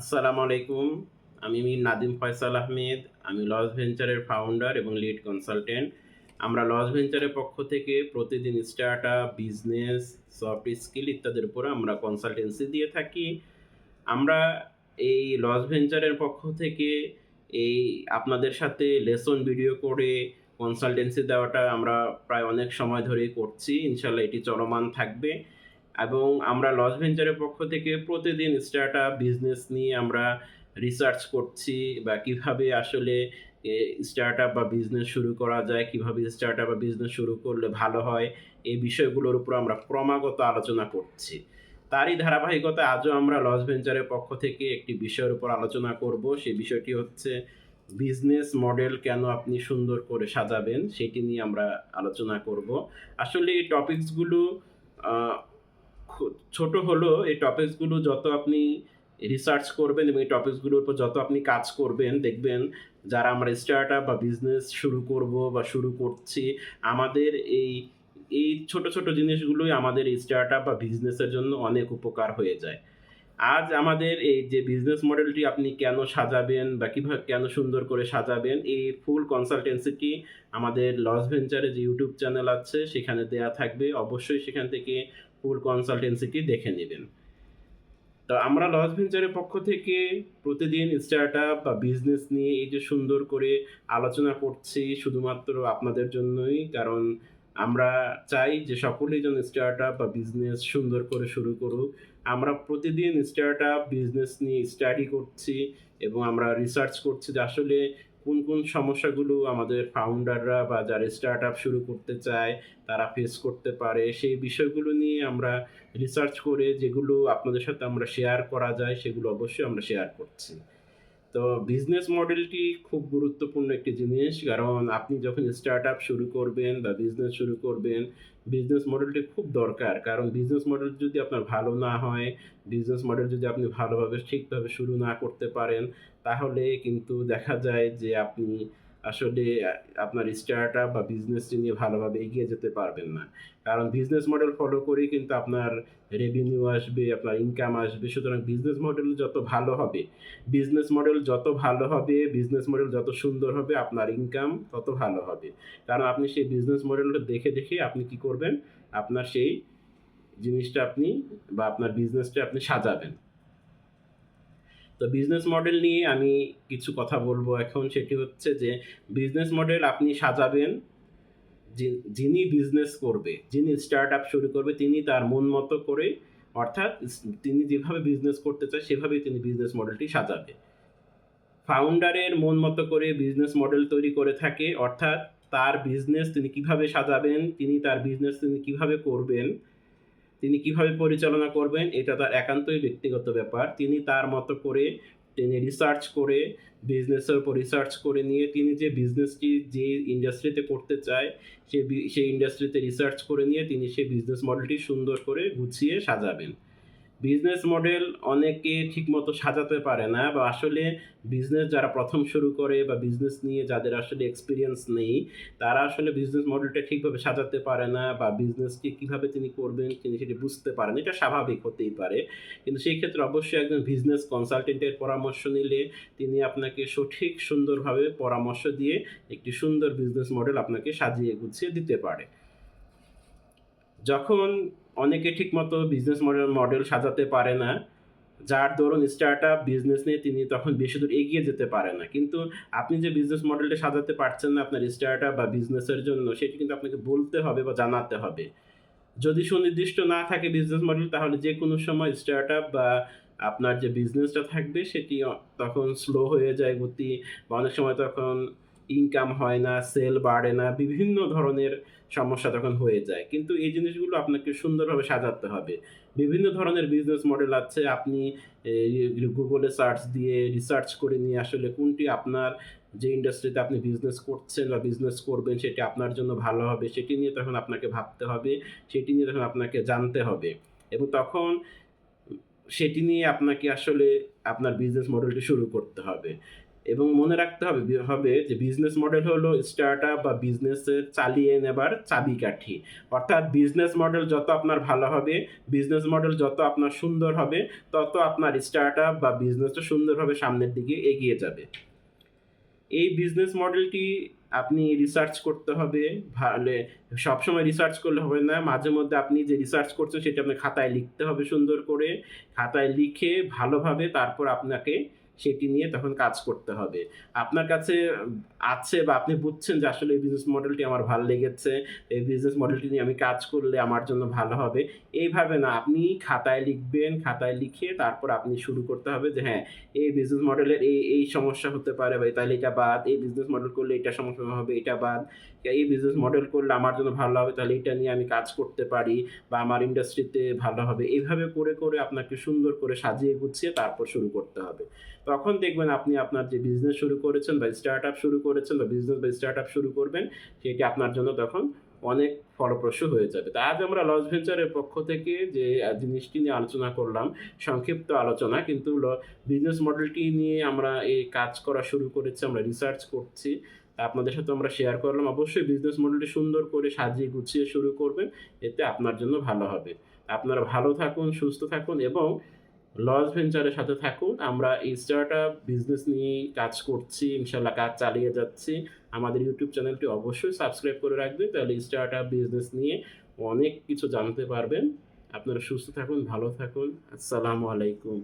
আসসালামু আলাইকুম। আমি মীর নাদিম ফয়সাল আহমেদ। আমি লস ভেঞ্চারের ফাউন্ডার এবং লিড কনসালটেন্ট আমরা লস ভেঞ্চারের পক্ষ থেকে প্রতিদিন start up business soft skill ইত্যাদির উপর আমরা কনসালটেন্সি দিয়ে থাকি। আমরা এই লস ভেঞ্চারের পক্ষ থেকে এই আপনাদের সাথে লেসন ভিডিও করে কনসালটেন্সি দেওয়াটা আমরা প্রায় অনেক সময় ধরেই করছি। ইনশাল্লাহ এটি চলমান থাকবে। এবং আমরা লস ভেঞ্চারের পক্ষ থেকে প্রতিদিন স্টার্ট আপ বিজনেস নিয়ে আমরা রিসার্চ করছি বা কীভাবে আসলে স্টার্ট আপ বা বিজনেস শুরু করা যায়, কীভাবে স্টার্ট আপ বা বিজনেস শুরু করলে ভালো হয়, এই বিষয়গুলোর উপর আমরা ক্রমাগত আলোচনা করছি। তারই ধারাবাহিকতা আজও আমরা লস ভেঞ্চারের পক্ষ থেকে একটি বিষয়ের উপর আলোচনা করব, সেই বিষয়টি হচ্ছে বিজনেস মডেল কেন আপনি সুন্দর করে সাজাবেন, সেটি নিয়ে আমরা আলোচনা করব। আসলে এই টপিকসগুলো ছোট হলো এই টপিকসগুলো যত আপনি রিসার্চ করবেন এবং এই টপিকসগুলোর উপর যত আপনি কাজ করবেন, দেখবেন যারা আমরা স্টার্ট আপ বা বিজনেস শুরু করব বা শুরু করছি, আমাদের এই এই ছোট ছোট জিনিসগুলোই আমাদের এই স্টার্ট আপ বা বিজনেসের জন্য অনেক উপকার হয়ে যায়। আজ আমাদের এই যে বিজনেস মডেলটি আপনি কেন সাজাবেন বা কীভাবে কেন সুন্দর করে সাজাবেন, এই ফুল কনসালটেন্সিটি আমাদের লস ভেঞ্চারে যে ইউটিউব চ্যানেল আছে, সেখানে দেয়া থাকবে। অবশ্যই সেখান থেকে ফুল কনসালটেন্সিটি দেখে নেবেন। তো আমরা লস ভেঞ্চারের পক্ষ থেকে প্রতিদিন স্টার্ট আপ বা বিজনেস নিয়ে এই যে সুন্দর করে আলোচনা করছি, শুধুমাত্র আপনাদের জন্যই। কারণ আমরা চাই যে সকলেই যেন স্টার্ট আপ বা বিজনেস সুন্দর করে শুরু করুক। আমরা প্রতিদিন স্টার্ট আপ বিজনেস নিয়ে স্টাডি করছি এবং আমরা রিসার্চ করছি যে আসলে কোন কোন সমস্যাগুলো আমাদের ফাউন্ডাররা বা যারা স্টার্ট আপ শুরু করতে চায়, তারা ফেস করতে পারে, সেই বিষয়গুলো নিয়ে আমরা রিসার্চ করে যেগুলো আপনাদের সাথে আমরা শেয়ার করা যায়, সেগুলো অবশ্যই আমরা শেয়ার করছি। তো বিজনেস মডেলটি খুব গুরুত্বপূর্ণ একটি জিনিস। কারণ আপনি যখন স্টার্ট আপ শুরু করবেন বা বিজনেস শুরু করবেন বিজনেস মডেলটি খুব দরকার। কারণ বিজনেস মডেল যদি আপনার ভালো না হয় বিজনেস মডেল যদি আপনি ভালোভাবে, ঠিকভাবে শুরু না করতে পারেন, তাহলে কিন্তু দেখা যায় যে আপনি আসলে আপনার স্টার্ট আপ বা বিজনেসটি নিয়ে ভালোভাবে এগিয়ে যেতে পারবেন না। কারণ বিজনেস মডেল ফলো করেই কিন্তু আপনার রেভিনিউ আসবে, আপনার ইনকাম আসবে। সুতরাং বিজনেস মডেল যত ভালো হবে বিজনেস মডেল যত ভালো হবে বিজনেস মডেল যত সুন্দর হবে, আপনার ইনকাম তত ভালো হবে। কারণ আপনি সেই বিজনেস মডেলটা দেখে দেখে আপনি কি করবেন? আপনার সেই জিনিসটা আপনি বা আপনার বিজনেসটা আপনি সাজাবেন। তো বিজনেস মডেল নিয়ে আমি কিছু কথা বলব এখন। সেটি হচ্ছে যে বিজনেস মডেল আপনি সাজাবেন যিনি বিজনেস করবে, যিনি স্টার্ট আপ শুরু করবে, তিনি তার মন মতো করে, অর্থাৎ তিনি যেভাবে বিজনেস করতে চায়, সেভাবেই তিনি বিজনেস মডেলটি সাজাবে। ফাউন্ডারের মন মতো করে বিজনেস মডেল তৈরি করে থাকে, অর্থাৎ তার বিজনেস তিনি কীভাবে সাজাবেন, তিনি তার বিজনেস তিনি কীভাবে করবেন তিনি কীভাবে পরিচালনা করবেন, এটা তার একান্তই ব্যক্তিগত ব্যাপার। তিনি তার মতো করে তিনি রিসার্চ করে বিজনেসের উপর রিসার্চ করে নিয়ে তিনি যে বিজনেসটি যে ইন্ডাস্ট্রিতে করতে চায়, সে সেই ইন্ডাস্ট্রিতে রিসার্চ করে নিয়ে তিনি সেই বিজনেস মডেলটি সুন্দর করে গুছিয়ে সাজাবেন। বিজনেস মডেল অনেকে ঠিকমতো সাজাতে পারে না বা আসলে বিজনেস যারা প্রথম শুরু করে বা বিজনেস নিয়ে যাদের আসলে এক্সপিরিয়েন্স নেই, তারা আসলে বিজনেস মডেলটা ঠিকভাবে সাজাতে পারে না বা বিজনেসকে কীভাবে তিনি করবেন তিনি সেটি বুঝতে পারেন। এটা স্বাভাবিক হতেই পারে। কিন্তু সেই ক্ষেত্রে অবশ্যই একজন বিজনেস কনসালটেন্টের পরামর্শ নিলে তিনি আপনাকে সঠিক সুন্দরভাবে পরামর্শ দিয়ে একটি সুন্দর বিজনেস মডেল আপনাকে সাজিয়ে গুছিয়ে দিতে পারে। যখন অনেকে ঠিকমতো বিজনেস মডেল মডেল সাজাতে পারে না, যার দরুন স্টার্ট আপ বিজনেস নিয়ে তিনি তখন বেশি দূর এগিয়ে যেতে পারে না। কিন্তু আপনি যে বিজনেস মডেলটা সাজাতে পারছেন না আপনার স্টার্ট আপ বা বিজনেসের জন্য, সেটি কিন্তু আপনাকে বলতে হবে বা জানাতে হবে। যদি সুনির্দিষ্ট না থাকে বিজনেস মডেল তাহলে যে কোনো সময় স্টার্ট আপ বা আপনার যে বিজনেসটা থাকবে, সেটি তখন স্লো হয়ে যায় গতি, বা অনেক সময় তখন ইনকাম হয় না সেল বাড়ে না, বিভিন্ন ধরনের সমস্যা তখন হয়ে যায়। কিন্তু এই জিনিসগুলো আপনাকে সুন্দরভাবে সাজাতে হবে। বিভিন্ন ধরনের বিজনেস মডেল আছে, আপনি গুগলে সার্চ দিয়ে রিসার্চ করে নিয়ে আসলে কোনটি আপনার যে ইন্ডাস্ট্রিতে আপনি বিজনেস করছেন বা বিজনেস করবেন, সেটি আপনার জন্য ভালো হবে, সেটি নিয়ে তখন আপনাকে ভাবতে হবে, সেটি নিয়ে তখন আপনাকে জানতে হবে। এবং তখন সেটি নিয়ে আপনাকে আসলে আপনার বিজনেস মডেলটি শুরু করতে হবে। এবং মনে রাখতে হবে হবে যে বিজনেস মডেল হলো স্টার্ট আপ বা বিজনেসের চালিয়ে নেবার চাবিকাঠি। অর্থাৎ বিজনেস মডেল যত আপনার ভালো হবে বিজনেস মডেল যত আপনার সুন্দর হবে, তত আপনার স্টার্ট আপ বা বিজনেসটা সুন্দরভাবে সামনের দিকে এগিয়ে যাবে। এই বিজনেস মডেলটি আপনি রিসার্চ করতে হবে, ভালো, সবসময় রিসার্চ করলে হবে না, মাঝে মধ্যে আপনি যে রিসার্চ করছেন সেটা আপনি খাতায় লিখতে হবে সুন্দর করে, খাতায় লিখে ভালোভাবে তারপর আপনাকে সেটি নিয়ে তখন কাজ করতে হবে। আপনার কাছে আছে বা আপনি বুঝছেন যে আসলে এই বিজনেস মডেলটি আমার ভালো লেগেছে, এই বিজনেস মডেলটি নিয়ে আমি কাজ করলে আমার জন্য ভালো হবে, এইভাবে না, আপনি খাতায় লিখবেন, খাতায় লিখে তারপর আপনি শুরু করতে হবে যে হ্যাঁ এই বিজনেস মডেলের এই এই সমস্যা হতে পারে বা তাহলে এটা বাদ, এই বিজনেস মডেল করলে এটা সমস্যা হবে, এটা বাদ, এই বিজনেস মডেল করলে আমার জন্য ভালো হবে, তাহলে এটা নিয়ে আমি কাজ করতে পারি বা আমার ইন্ডাস্ট্রিতে ভালো হবে। এইভাবে করে করে আপনাকে সুন্দর করে সাজিয়ে গুছিয়ে তারপর শুরু করতে হবে। তখন দেখবেন আপনি আপনার যে বিজনেস শুরু করেছেন বা স্টার্ট আপ শুরু করেছেন বা বিজনেস বা স্টার্ট আপ শুরু করবেন, সেটি আপনার জন্য তখন অনেক ফলপ্রসূ হয়ে যাবে। তা আজ আমরা লস ভেঞ্চারের পক্ষ থেকে যে জিনিসটি নিয়ে আলোচনা করলাম, সংক্ষিপ্ত আলোচনা, কিন্তু বিজনেস মডেলটি নিয়ে আমরা এই কাজ করা শুরু করেছি, আমরা রিসার্চ করছি। আপনাদের সাথে আমরা শেয়ার করলাম। অবশ্যই বিজনেস মডেলটি সুন্দর করে সাজিয়ে গুছিয়ে শুরু করবেন, এতে আপনার জন্য ভালো হবে। আপনারা ভালো থাকুন, সুস্থ থাকুন এবং লস ভেঞ্চারের সাথে থাকুন। আমরা এই স্টার্ট বিজনেস নিয়ে কাজ করছি, ইনশাল্লাহ কাজ চালিয়ে যাচ্ছি। আমাদের ইউটিউব চ্যানেলটি অবশ্যই সাবস্ক্রাইব করে রাখবেন, তাহলে স্টার্ট বিজনেস নিয়ে অনেক কিছু জানতে পারবেন। আপনারা সুস্থ থাকুন, ভালো থাকুন। আসসালামু আলাইকুম।